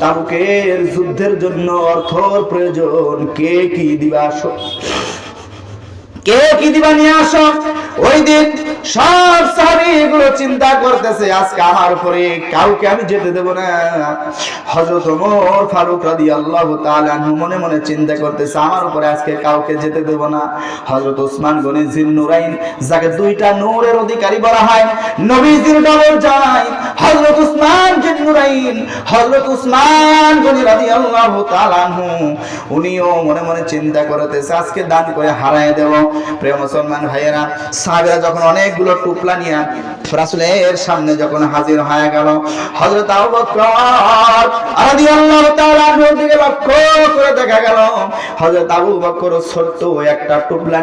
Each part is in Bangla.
তাবুকের যুদ্ধের জন্য অর্থর প্রয়োজন। কে কি দিবা? চিন্তা করতেছে, আজকে মনে মনে চিন্তা করতেছে আজকে দুইটা নূরের অধিকারী বলা হয়, নবীজির জিন্নুরাইন গনি উনিও মনে মনে চিন্তা করতেছে, আজকে দান করে হারায় দেব। প্রিয় মুসলমান ভাইয়েরা, সাহাবীরা যখন অনেকগুলো টুপলা নিয়ে রাসূলের সামনে যখন হাজির হয়ে গেল, হযরত আবু বকর রাদিয়াল্লাহু তাআলা লক্ষ্য করে দেখা গেল, হযরত আবু বকর ছোট্ট একটা টুপলা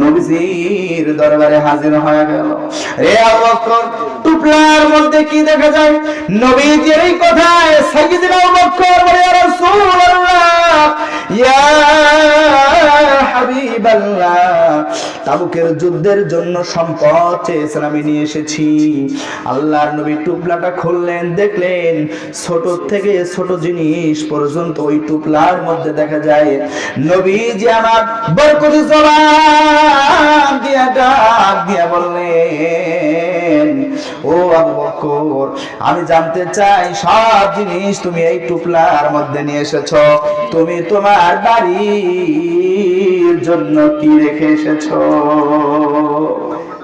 নবীজির দরবারে হাজির হয়ে গেল। রে আবু বকর টুপলার মধ্যে কি দেখা যায়? নবীজির এই কথায় আবু বকর বলে রাসূলুল্লাহ, ইয়া হাবিবাল্লাহ। তাবুকের যুদ্ধের জন্য সম্পদ চেয়েছেন আমি নিয়ে এসেছি। আল্লাহর নবী টুপলাটা খুললেন, দেখলেন ছোট থেকে ছোট জিনিস পর্যন্ত ওই টুপলার মধ্যে দেখা যায় নবী যে আমার বরকতি জবান দিয়া ডাক দিয়া বললেন, ও আবু বকর, আমি জানতে চাই সব জিনিস তুমি এই টুপলার মধ্যে নিয়ে এসেছ। তুমি তোমার বাড়ির জন্য কি রেখে এসেছ?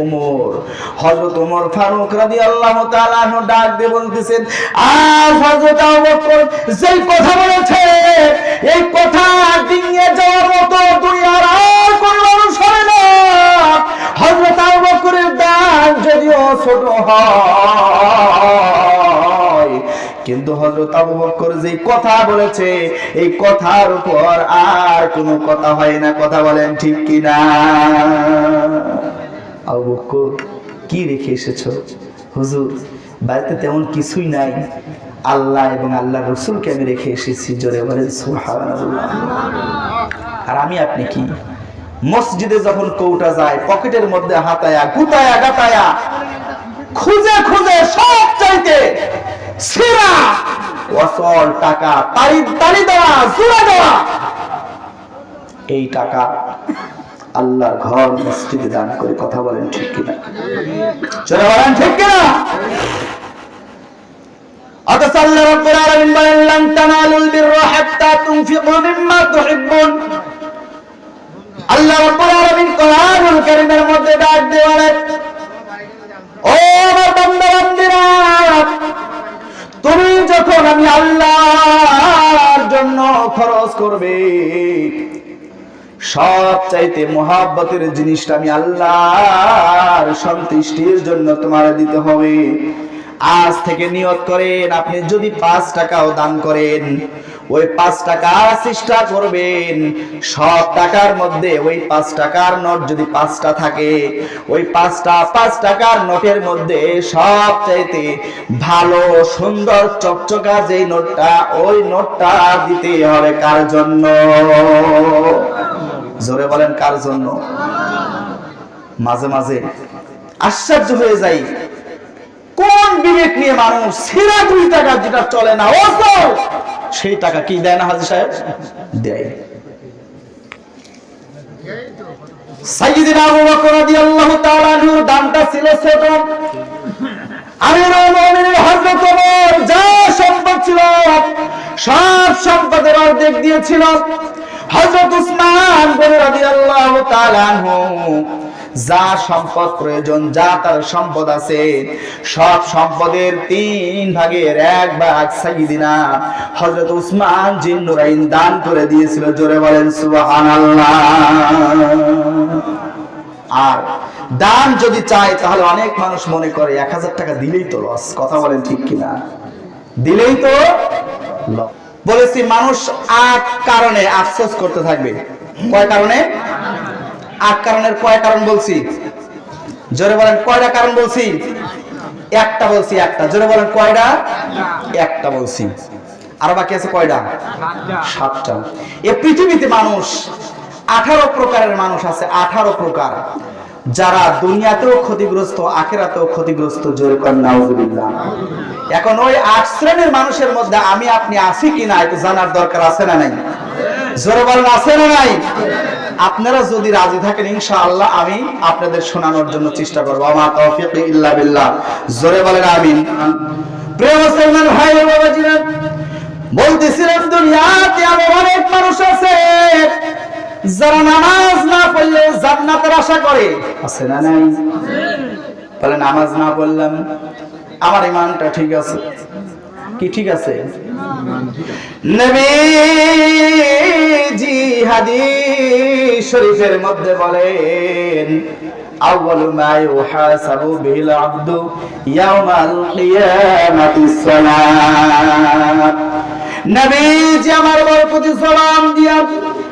ওমর হযরত ওমর ফারুক রাদিয়াল্লাহু তাআলা ডাক দিয়ে বলতেছেন, আর হযরত আবু যেই কথা বলেছে, এই কথা ডিঙিয়ে যাওয়ার মতো দুনিয়ার আর কোন মানুষ হবে না। হযরত আবু বকরের যদিও ছোট হয়, কিন্তু হযরত আবু বকর যে কথা বলেছে, এই কথার উপর আর কোনো কথা হয় না। কথা বলেন ঠিক কি না আবু বকর, কি রেখে এসেছ? হুজুর, বাড়িতে তেমন কিছুই নাই। আল্লাহ এবং আল্লাহ রসুলকে আমি রেখে এসেছি জোরে বলেন আর আমি আপনি কি? মসজিদে যখন কৌটা যায়, পকেটের মধ্যে হাতায়া, গুতায়া, গাতায়া, খুঁজে খুঁজে সব চাইতে সেরা, অসল টাকা দেওয়া দেওয়া, এই টাকা আল্লাহর ঘর মসজিদে দান করে কথা বলেন ঠিক কিনা? বলেন ঠিক কিনা? আল্লাহ মধ্যে ডাক ও তুমি যখন আমি আল্লাহর জন্য খরচ করবে সব চাইতে মহাব্বতের জিনিসটা আমি আল্লাহর সন্তুষ্টির জন্য তোমার দিতে হবে। আজ থেকে নিয়ত করেন, আপনি যদি পাঁচ টাকাও দান করেন, ওই পাঁচ টাকা চেষ্টা করবেন। সব টাকার মধ্যে ওই পাঁচ টাকার নোট যদি পাঁচটা থাকে, ওই পাঁচটা পাঁচ টাকার নোটের মধ্যে সব চাইতে ভালো, সুন্দর, চকচকা যেই নোটটা, ওই নোটটা দিতে হবে কার জন্য? জোরে বলেন কার জন্য? মাঝে মাঝে আশ্চর্য হয়ে যাই। কোন বিবেক নিয়ে মানুষ সেরা দুই টাকা যেটা চলে না অচল সেই টাকা কি দেয় না হাজি সাহেব? দেয়। সাইয়্যিদিনা আবু বকর রাদিয়াল্লাহু তাআলা আনহুর দামটা ছিল ছোট যা সম্পদ ছিল, সব সম্পদের উসমান যা সম্পদ প্রয়োজন, যা তার সম্পদ আছে, সব সম্পদের তিন ভাগের এক ভাগ সাইয়্যিদিনা হযরত উসমান জিন নুরাইন দান করে দিয়েছিল। জোরে বলেন সুবহানাল্লাহ। আর দান যদি চায়, তাহলে অনেক মানুষ মনে করে, এক হাজার টাকা দিলেই তো লস কথা বলেন ঠিক কিনা? দিলেই তো বলেছি, মানুষ আট কারণে আফসোস করতে থাকবে। কয় কারণে? আট কারণের কয় কারণ বলছি? জোরে বলেন, কয়টা কারণ বলছি? একটা বলছি, একটা। জোরে বলেন, কয়টা? একটা বলছি। আর বাকি আছে কয়টা? সাতটা। এ পৃথিবীতে মানুষ আঠারো প্রকারের মানুষ আছে, আঠারো প্রকার। যারা দুনিয়াতেও ক্ষতিগ্রস্ত, আখেরাতেও ক্ষতিগ্রস্ত, জোরে নাউজুবিল্লাহ। এখন ওই আট শ্রেণির মানুষের মধ্যে আমি, আপনি আছি কিনা, একটু জানার দরকার আছে না নাই? জোরে বলেন, আছে না নাই? আপনারা যদি রাজি থাকেন, ইনশাআল্লাহ আমি আপনাদের শোনানোর জন্য চেষ্টা করব। আমার তৌফিক ইল্লা জোরে বলেন বাবাজিরা, বলতেছিলাম, দুনিয়াতে এমন অনেক মানুষ আছে। যারা নামাজ না পড়লে জান্নাতের আশা করে। আছে না নাই? বলে নামাজ না পড়লাম, আমার ইমানটা ঠিক আছে? কি ঠিক আছে? শরীফের মধ্যে বলেন, আউয়ালু মা ইউহাসাবু আমার বরকতি সালাম দিয়া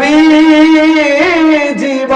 নবীজি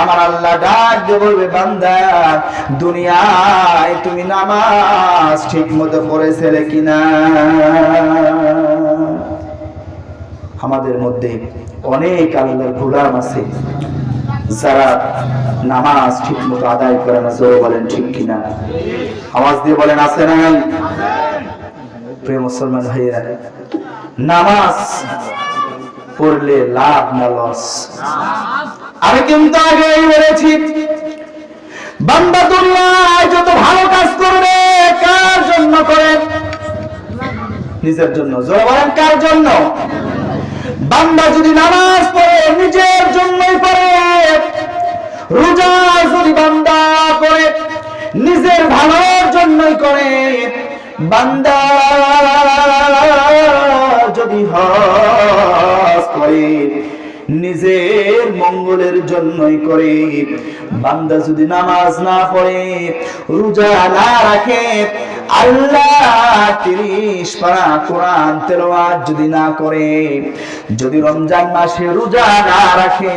আমার আল্লাহ ডাক দিয়ে বলবে, বান্দা, দুনিয়ায় তুমি নামাজ ঠিক মতো পড়েছিলে কিনা? আমাদের মধ্যে অনেক আল্লাহর গোলাম আছে, যারা নামাজ ঠিক মতো আদায় করে না, জোরে বলেন ঠিক কিনা? আওয়াজ দিয়ে বলেন, আছে নাই? প্রিয় মুসলমান ভাইয়েরা, নামাজ পড়লে লাভ না লস। আমি কিন্তু আগেই বলেছি যত ভালো কাজ করবে, কার জন্য করে? নিজের জন্য। জোরে বলেন, কার জন্য? বান্দা যদি নামাজ পড়ে, নিজের জন্যই পড়ে। রোজা যদি বান্দা করে, নিজের ভালোর জন্যই করে। বান্দা যদি হজ করে নিজের মঙ্গলের জন্যই করে। বান্দা যদি নামাজ না পড়ে, রোজা না রাখে, আল্লাহ তিরিশ কোরআন তেলাওয়াত যদি না করে, যদি রমজান মাসে রোজা না রাখে,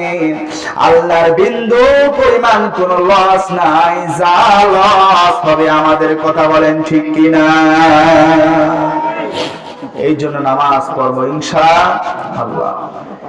আল্লাহর বিন্দু পরিমাণ কোন লস নাই, যা লস হবে আমাদের কথা বলেন ঠিক কিনা? এই জন্য নামাজ পড়ব ইনশা আল্লাহ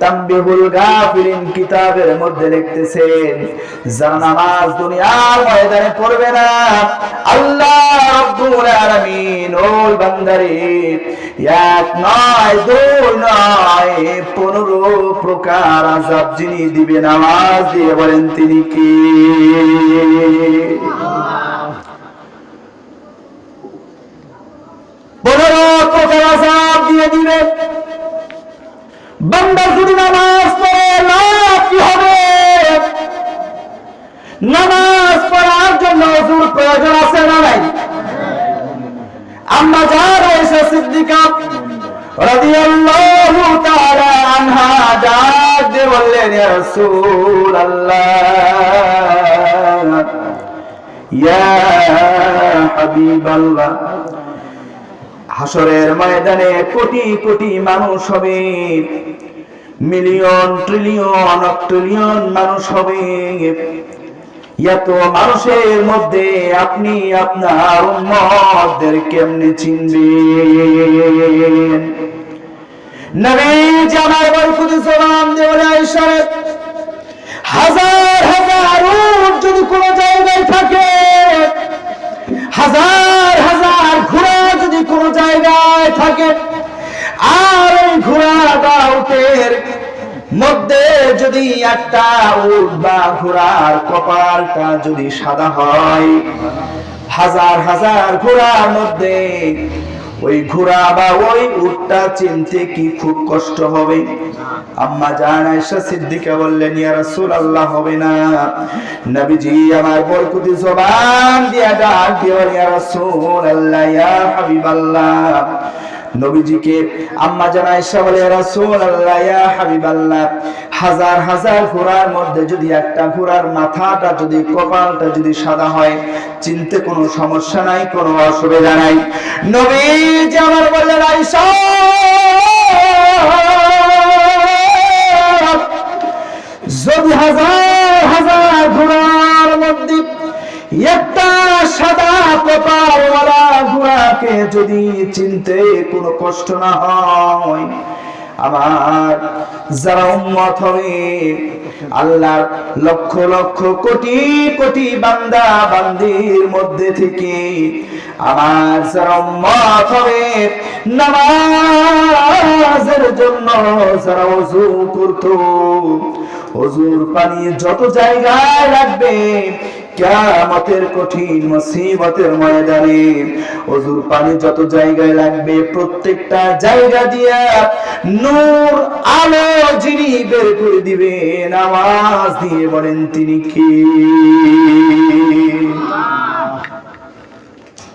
তাম্বিহুল গাফিলিন কিতাবের মধ্যে লিখতেছেন, যারা নামাজ দুনিয়ার ময়দানে পড়বে না, আল্লাহ রাব্বুল আলামিন ওই বান্দারে, এক নয়, দুই নয়, পনেরো প্রকার আযাব যিনি দিবে নামাজ দিয়ে বলেন তিনি কি? পনেরো প্রকার আযাব দিয়ে দিবে। বান্দা যদি নামাজ পড়ে লাভ কি হবে? নামাজ পড়ার জন্য অজুর প্রয়োজন আছে না নাই? আম্মা যার রয়েছে সিদ্দিকা রাদিয়াল্লাহু তাআলা আনহা ডাক দিয়ে বললেন, ইয়া রাসূলুল্লাহ, ইয়া হাবিবাল্লাহ হাসরের ময়দানে কোটি কোটি মানুষ হবে। মিলিয়ন, ট্রিলিয়ন ট্রিলিয়ন মানুষ হবে। এত মানুষের মধ্যে আপনি আপনার উম্মতদের কেমনে চিনবেন? হাজার হাজার উট যদি কোনো জায়গায় থাকে, হাজার ঘোড়া যদি কোনো জায়গায় থাকে। আর ওই ঘোড়াটা উটের মধ্যে যদি একটা উট বা ঘোড়ার কপালটা যদি সাদা হয়, হাজার হাজার ঘোড়ার মধ্যে ওই ঘোড়া বা ওই উটটা চিনতে কি খুব কষ্ট হবে? আম্মা জান সিদ্দিকা বললেন, ইয়া রাসূলুল্লাহ, হবে না। নবীজি আমার বরকতি জবান দিয়া ডাক দিও ইয়া রাসূলুল্লাহ, ইয়া হাবিবাল্লাহ। নবীজিকে, আম্মা জান আয়েশা বলে ইয়া রাসূলুল্লাহ, ইয়া হাবিবাল্লাহ, হাজার হাজার ঘোড়ার মধ্যে যদি একটা ঘোড়ার মাথাটা যদি, কপালটা যদি সাদা হয়, চিনতে কোনো সমস্যা নাই, কোনো অসুবিধা নাই। নবীজি আমার বললেন, আয়েশা! যদি হাজার হাজার ঘোড়ার মধ্যে একটা সাদা কপালওয়ালা ঘোড়াকে যদি চিনতে কোনো কষ্ট না হয়, আমার যারা উম্মত হবে, আল্লাহর লক্ষ লক্ষ কোটি কোটি বান্দা বান্দির মধ্যে থেকে আমার যারা উম্মত হবে, নামাজের জন্য যারা ওযু করতো, অজুর পানি যত জায়গায় রাখবে কিয়ামতের কঠিন মুসিবতের ময়দানে অজুর পানি যত জায়গায় লাগবে, প্রত্যেকটা জায়গা দিয়া নূর আলো যিনি বের করে দিবেন, আওয়াজ দিয়ে বলেন তিনি কি?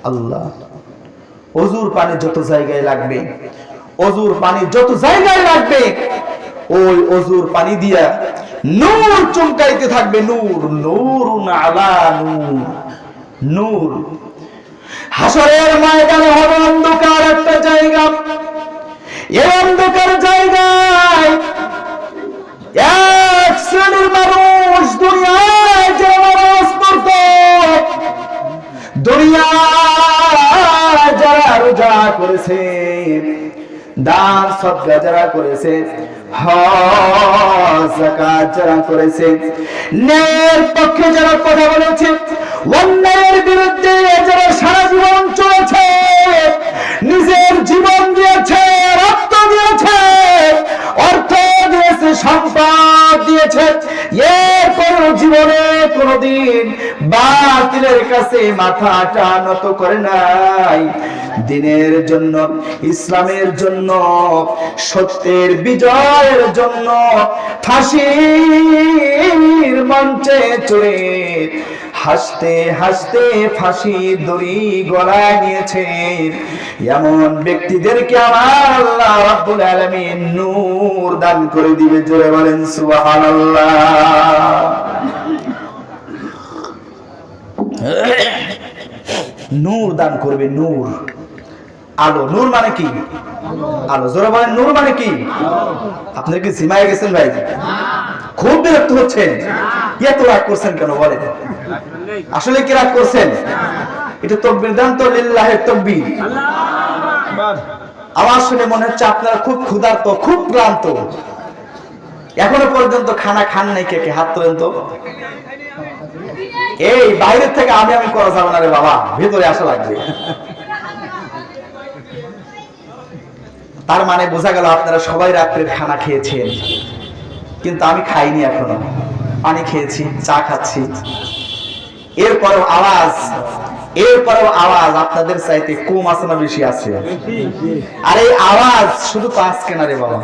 আল্লাহ। অজুর পানি যত জায়গায় লাগবে অজুর পানি যত জায়গায় লাগবে, ওই অজুর পানি দিয়া নূর চমকাইতে থাকবে, নূর নূর আলা নূর নূর। হাসরের ময়দানে হবে অন্ধকার একটা জায়গা। এই অন্ধকার জায়গায় এক শ্রেণির মানুষ দুনিয়ায় যে নামাজ পড়তো, দুনিয়ায় যারা রোজা করেছে, দান সদকা যারা করেছে ন্যায়ের পক্ষে যারা কথা বলেছে, অন্যায়ের বিরুদ্ধে যারা সারা জীবন চলেছে, নিজের জীবন দিয়েছে, রক্ত দিয়েছে, অর্থ দিয়েছে, সম্পদ দিয়েছে জীবনে কোনদিন বাতিলের কাছে মাথাটা নত করে নাই। দিনের জন্য, ইসলামের জন্য, সত্যের বিজয়ের জন্য ফাঁসির মঞ্চে চড়ে হাসতে হাসতে ফাঁসি দড়ি গলায় নিয়েছে। এমন ব্যক্তিদেরকে আমার আল্লাহ রাব্বুল আলামিন নূর দান করে দিবে, জোরে বলেন সুবহানাল্লাহ। নূর দান করবে নূর। আলো, নূর মানে কি? আলো, জোরে বলেন, নূর মানে কি? আপনারা কি সীমায় গেছেন ভাই? খুব বিরক্ত হচ্ছেন। এত রাগ করছেন কেন বলেন? আসলে কি রাগ করছেন? এটা তো লিল্লাহের তকবির। আমার শুনে মনে হচ্ছে আপনারা খুব ক্ষুধার্ত, খুব ক্লান্ত। এখনও পর্যন্ত খানা খান নাই কে কে? হাত তোলেন তো। এই, বাইরের থেকে আমি আমি করা যাবে না রে বাবা। ভেতরে আসা লাগবে। তার মানে বোঝা গেল আপনারা সবাই রাত্রে খানা খেয়েছেন। কিন্তু আমি খাইনি এখনও। পানি খেয়েছি, চা খাচ্ছি। এরপরেও আওয়াজ এরপরেও আওয়াজ আপনাদের চাইতে কম আছে না বেশি আছে? আর এই আওয়াজ শুধু পাঁচ কেনারে বাবা।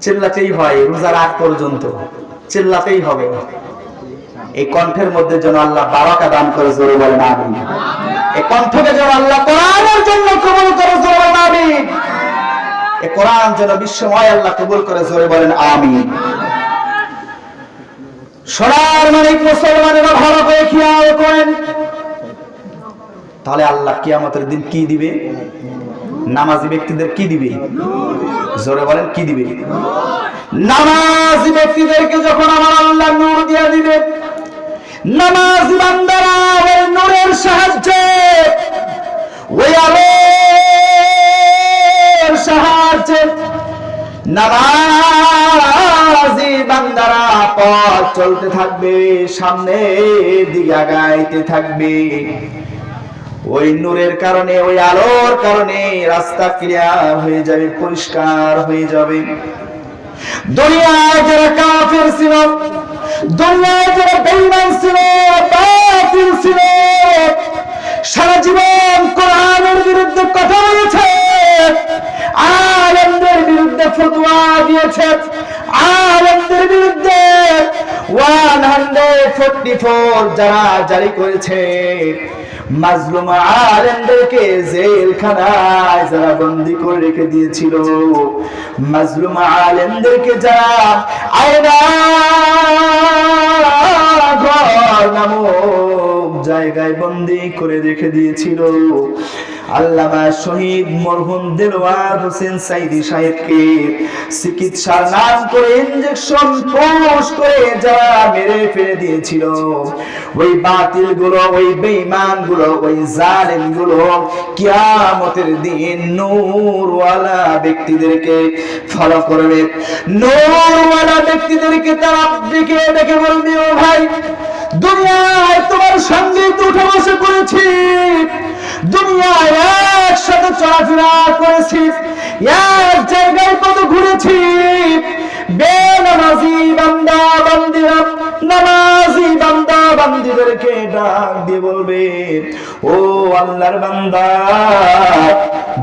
চিল্লাতেই হয়, রোজার আগ পর্যন্ত। চিল্লাতেই হবে। এই কণ্ঠের মধ্যে যেন আল্লাহ বাবাকা দান করে জোরে বলেন আমি এই কণ্ঠকে যেন আল্লাহ কোরআনের জন্য কবুল করে জোরে বলেন আমি এই কোরআন যেন বিশ্বময় আল্লাহ কবুল করে জোরে বলেন আমি সোনার মানিক মুসলমানেরা ভালো করে খেয়াল করেন। তাহলে আল্লাহ কিয়ামতের দিন কি দিবে? নামাজি ব্যক্তিদের কি দিবে? জোরে বলেন, কি দিবে? নামাজি ব্যক্তিদেরকে যখন আমার আল্লাহ নূর দিয়ে দিবে নামাজি বান্দারা ওই নূরের সাহায্যে। ওই আলোর সাহায্যে নামাজি বান্দারা পথ চলতে থাকবে, সামনে দিকে আগাইতে থাকবে। ওই নূরের কারণে, ওই আলোর কারণে রাস্তা ক্লিয়ার হয়ে যাবে, পরিষ্কার হয়ে যাবে। দুনিয়ায় যারা কাফের ছিল, দুনিয়ায় যারা বেঈমান ছিল, বাতিল ছিল, সারা জীবন কোরআনের বিরুদ্ধে কথা বলেছে, আলেমদের বিরুদ্ধে ফতোয়া দিয়েছে, আলেমদের বিরুদ্ধে 144 যারা জারি করেছে। মাজলুম আলেমদেরকে জেলখানায় যারা বন্দি করে রেখে দিয়েছিল। মাজলুম আলেমদেরকে যারা আয়না ঘর নামক জায়গায় বন্দি করে রেখে দিয়েছিল। আল্লামা শহীদ মরহুম দেলওয়ার হোসেন সাইদি সাহেবকে চিকিৎসার নাম করে ইনজেকশন পোষ করে যারা মেরে ফেলে দিয়েছিল। ওই বাতিলগুলো ওই বেঈমানগুলো ওই জালেমগুলো কিয়ামতের দিন নূরওয়ালা ব্যক্তিদেরকে ফলো করবে। নূরওয়ালা ব্যক্তিদেরকে তারা ডেকে ডেকে বলবে, ও ভাই, দুনিয়ায় তোমার সঙ্গে উঠে বসে করেছি দুনিয়ায় একসাথে চলাফেরা করেছি। এক জায়গায় কত ঘুরেছি। বেনামাজি বান্দা বান্দিরা, নামাজি বান্দা বান্দিদেরকে ডাক দিয়ে বলবে, ও আল্লাহর বান্দা,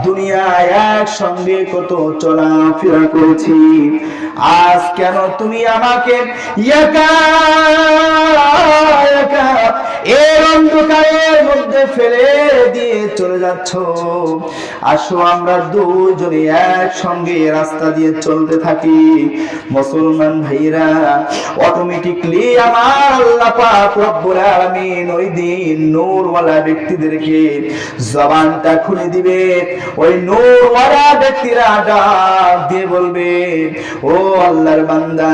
দুনিয়ায় একসঙ্গে কত চলাফেরা করেছি, আজ কেন তুমি আমাকে এর অন্ধকারের মধ্যে ফেলে দিয়ে চলে যাচ্ছ? আসো আমরা দুজনে একসঙ্গে রাস্তা দিয়ে চলতে থাকি মুসলমান ভাইরা অটোমেটিকলি আমার আল্লাহ পাক রব্বুল আলামিন ওই দিন নূরওয়ালা ব্যক্তিদেরকে জবানটা খুলে দিবে। ওই নূরওয়ালা ব্যক্তিরা ডাক দিয়ে বলবে, ও আল্লাহর বান্দা,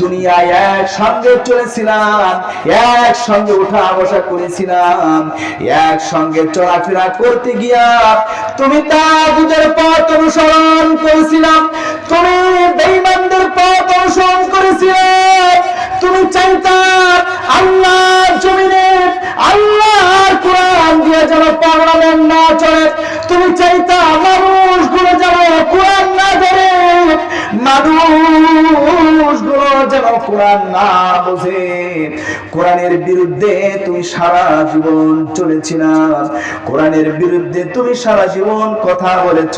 দুনিয়ায় একসঙ্গে চলেছিলাম, একসঙ্গে উঠা বসা করেছিলাম, একসঙ্গে চলাফেরা করতে গিয়া তুমি তাগুদের পথ অনুসরণ করেছিলাম, তুমি বেঈমানদের পথ অনুসরণ করেছিলে তুমি চাইতাম আল্লাহর জমিনে আল্লাহর কোরআন দিয়ে যেন পার্লামেন্ট না চলে। তুমি চাইতা মানুষগুলো যেন কোরআন না ধরে কোরআনের বিরুদ্ধে তুমি সারা জীবন চলেছিলাম কোরআনের বিরুদ্ধে তুমি সারা জীবন কথা বলেছ।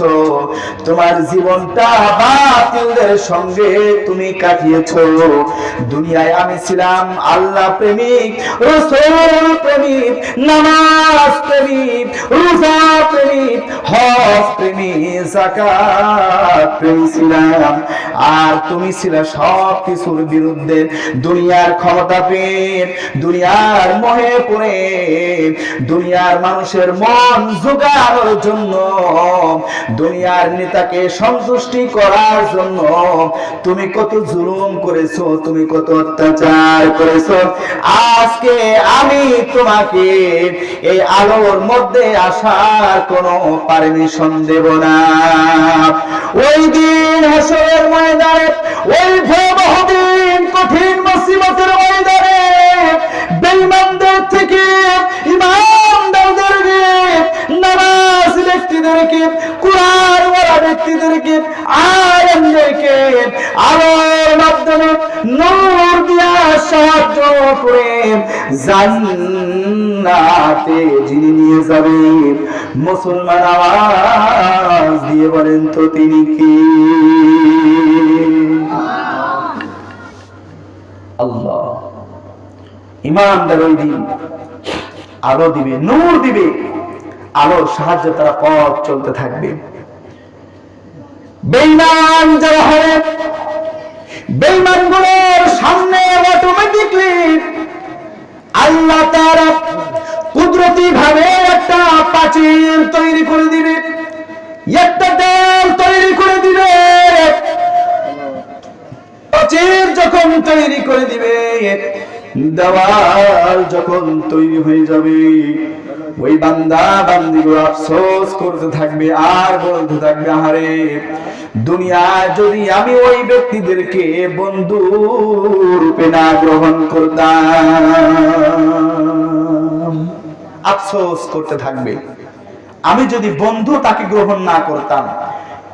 তোমার জীবনটা বাতিলদের সঙ্গে তুমি কাটিয়েছ। দুনিয়ায় আমি ছিলাম আল্লাহ প্রেমিক, রসুল প্রেমিক, নামাজ প্রেমিক, রোজা প্রেমিক, হজ প্রেমিক জাকাত প্রেমিক ছিলাম আর তুমি ছিলে সব কিছুর বিরুদ্ধে। দুনিয়ার ক্ষমতা পেয়ে, দুনিয়ার মোহে পড়ে, দুনিয়ার মানুষের মন জোগানোর জন্য, দুনিয়ার নেতাকে সন্তুষ্টি করার জন্য তুমি কত জুলুম করেছ, তুমি কত অত্যাচার করেছ। আজকে আমি তোমাকে এই আলোর মধ্যে আসার কোনো পারমিশন দেব না। ওই দিন হাসরের ময়দানে, ওই ভয়াবহ দিন, কঠিন মুসিবতের ময়দানে, বেঈমানদের থেকে ইমানদারদেরকে নামাজ ব্যক্তিদেরকে, কোরআন ওয়ালা ব্যক্তিদেরকে আলেমদেরকে আলোর মাধ্যমে নূর দিয়া সাহায্য করে জান্নাতে যিনি নিয়ে যাবে মুসলমান আওয়াজ দিয়ে বলেন তো তিনি কি? আল্লাহ। ইমানদার ওই দিন আলো দিবে, নূর দিবে, আলোর সাহায্যে তারা পথ চলতে থাকবে। বেইমান যারা হবে বেইমানগুলোর সামনে অটোমেটিকলি আল্লাহ তারা কুদরতি ভাবে একটা পাঁচিল তৈরি করে দিবে। একটা দেল তৈরি করে দিবে। প্রাচীর যখন তৈরি করে দিবে, দেওয়াল যখন তৈরি হয়ে যাবে ওই বান্দা বান্দিগুলো আফসোস করতে থাকবে, আর বলতে থাকবে, আহারে, দুনিয়ায় যদি আমি ওই ব্যক্তিদেরকে বন্ধু রূপে না গ্রহণ করতাম, আফসোস করতে থাকবে। আমি যদি বন্ধু তাকে গ্রহণ না করতাম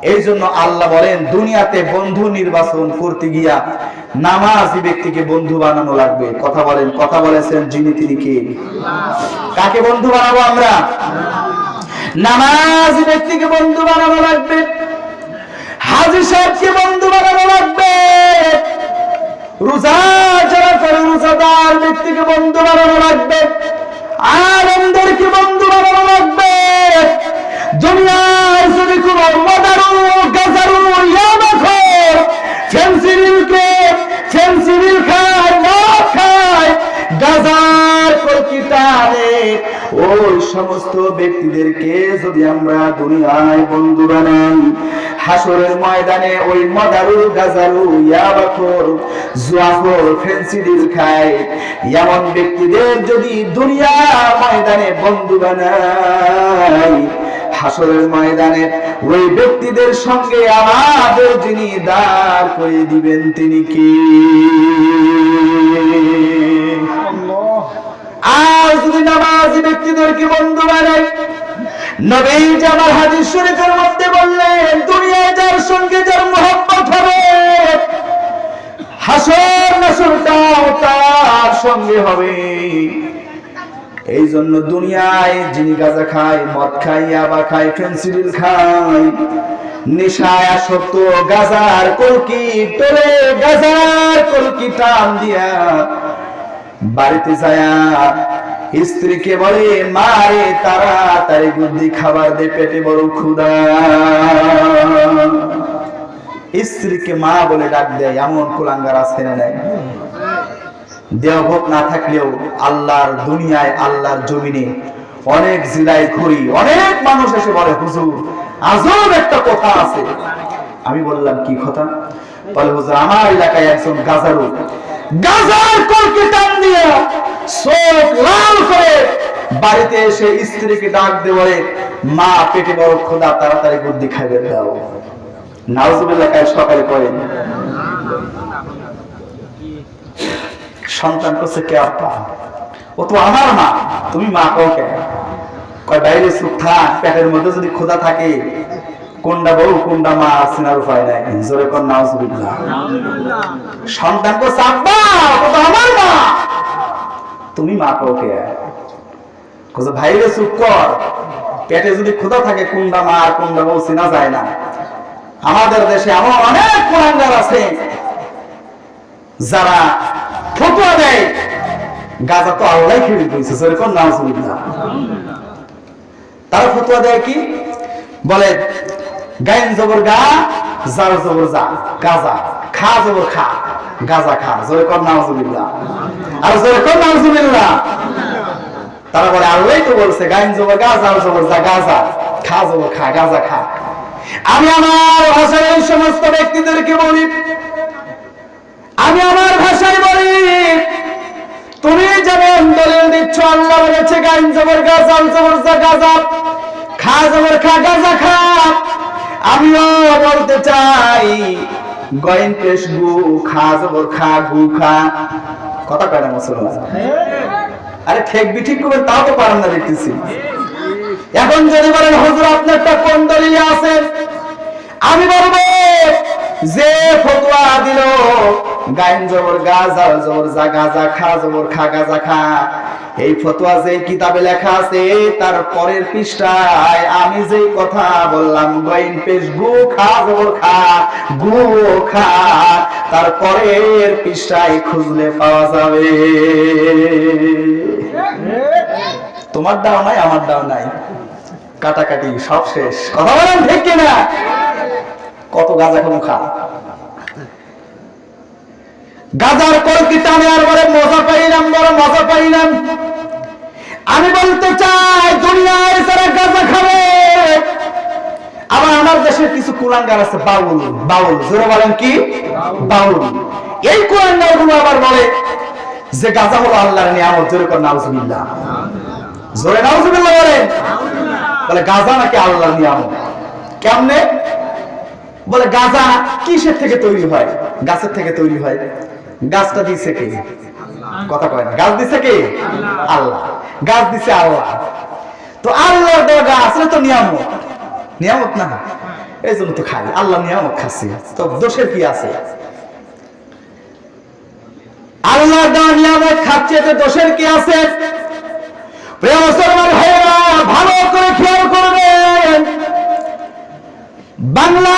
এই জন্য আল্লাহ বলেন, দুনিয়াতে বন্ধু নির্বাচন করতে গিয়া নামাজি ব্যক্তিকে বন্ধু বানানো লাগবে। কথা বলেন, কথা বলেছেন যিনি তিনি কে? কাকে বন্ধু বানাবো আমরা? নামাজি ব্যক্তিকে বন্ধু বানানো লাগবে। হাজি সাহেবকে বন্ধু বানানো লাগবে। রোজা যারা করে, রোজাদার ব্যক্তিকে বন্ধু বানানো লাগবে। আলমদেরকে বন্ধু বানানো লাগবে। দুনিয়ার যদি কোনো মদারু গাজারু ইয়ামাখোর ফেন্সিডিলকে খায় মদ খায়, গাজার ওই সমস্ত ব্যক্তিদেরকে যদি আমরা দুনিয়ায় বন্ধু বানাই হাসরের ময়দানে ওই মদারু, গাজারু, ইয়াবাখোর, জুয়াখোর, ফেন্সিডিল খায়। এমন ব্যক্তিদের যদি দুনিয়া ময়দানে বন্ধু বানাই হাসরের ময়দানে ওই ব্যক্তিদের সঙ্গে আমাদের যিনি দাঁড় করে দিবেন তিনি কি? আর যদি নামাজি ব্যক্তিদেরকে বন্ধু বানাই নবী জামাল হাজির শরীফের মধ্যে বললেন, দুনিয়ায় যার সঙ্গে যার মোহাম্মত হবে হাসর নাসরটাও তার সঙ্গে হবে। এই জন্য দুনিয়ায় যিনি গাঁজা খায়, মদ খায় আবার খায় ফেন্সিডিল খায়, নেশায় গাজার কলকি তোরে গাজার কলকি টান দিয়া বাড়িতে যায়া, স্ত্রীকে বলে, মারে তারা তাই বুদ্ধি খাবার দে, পেটে বড় ক্ষুদা স্ত্রীকে মা বলে ডাক দেয়, এমন কুলাঙ্গার আছে না নাই? দেহভোগ না থাকলেও আল্লাহর দুনিয়ায়, আল্লাহর জমিনে অনেক জিলায় ঘুরি। অনেক মানুষ এসে বলে, হুজুর, আজব একটা কথা আছে। আমি বললাম, কি কথা? বলে, হুজুর, আমার এলাকায় একজন গাজারু গাজার কলকে টান দিয়ে চোখ লাল করে বাড়িতে এসে স্ত্রীকে ডাক দিয়ে মা, পেটে বড় খোদা তাড়াতাড়ি বুদ্ধি খাইবে দাও। কাল সকালে করেন সন্তান করছে কে আব্বা ও তো আমার মা। তুমি মা কও কেন কয়, বাইরে সুখ থাক মধ্যে যদি থাকে কোনটা বউ কোনটা মা সিনার উপায় নাই। জোরে কর সন্তান করছে আব্বা, ও তো আমার মা। তুমি মা কও কে? ভাইরে কর। পেটে যদি খোদা থাকে কোনটা মা আর কোনটা বউ চিনা যায় না। আমাদের দেশে এমন অনেক কোরআনদার আছে যারা ফতুয়া দেয়, গাজা তো আল্লাহ খেয়ে দিয়েছে সেরকম না তারা ফতুয়া দেয় কি? বলে, গাইন জবর গা, জার জবর যা, গাজা, খা জবর খা আর তারা বলে তো বলছে, গাইন জবর গা জবর যা, গাজা, খা খা, গাজা খা। আমি আমার ভাষায় সমস্ত ব্যক্তিদেরকে বলি আমি আমার ভাষায় বলি, তুমি যেমন দলিল দিচ্ছ, আল্লাহ বলেছে, গাইন জবর গাছ জবর গাজা খা জবর খা গাজা খা। আমিও বলতে চাই গয়েন পেশ গু, খা জবর খা, গু খা। কথা কয় না মুসলমান? আরে ঠেকবি ঠিক করবেন, তাও তো পারেন না দেখতেছি। এখন যদি বলেন, হুজুর, আপনারটা কোন দলিলে আছে? আমি বলব, যে ফতোয়া দিল গাইন জবর গা জবর জা গাজা খা জবর খা গাজা খা এই ফতোয়া যে কিতাবে লেখা আছে, তার পরের পৃষ্ঠায় আমি যে কথা বললাম গাইন পেশ, গু খা জবর খা, গু খা। তার পরের পৃষ্ঠায় খুঁজলে পাওয়া যাবে। তোমার দাও নাই, আমার দাও নাই। কাটাকাটি সব শেষ। কথা বলেন ঠিক কিনা? কত গাঁজা কম খা? গাজার কলকি টানে আর বলে মজা পাইলাম বড় মজা পাইলাম। আমি বলতে চাই দুনিয়ায় যারা গাঁজা খাবে, আবার আমার দেশের কিছু কুলাঙ্গার আছে, বাউল বাউল, জোরে বলেন কি? বাউল। এই কুলাঙ্গারগুলো আবার বলে যে গাঁজা হলো আল্লাহর নিয়ামত, জোরে কর নাউজুবিল্লাহ। জোরে নাউজুবিল্লাহ বলেন বলে গাঁজা নাকি আল্লাহর নিয়ামত? কেমনে? বলে গাঁজা কিসের থেকে তৈরি হয়? গাছের থেকে তৈরি হয়। গাছটা দিছে কে? কথা কয় গাছ দিছে কে? আল্লাহ। গাছ দিছে আল্লাহ। তো আল্লাহর দেওয়া গাছ তো নিয়ামত। নিয়ামত না? এই জন্য তো খাই। আল্লাহ নিয়ামত খাচ্ছি। তো দোষের কি আছে? আল্লাহ দেওয়া নিয়ামত খাচ্ছে তো দোষের কি আছে? প্রিয় মুসলমান ভালো করে খেয়াল করবেন। বাংলা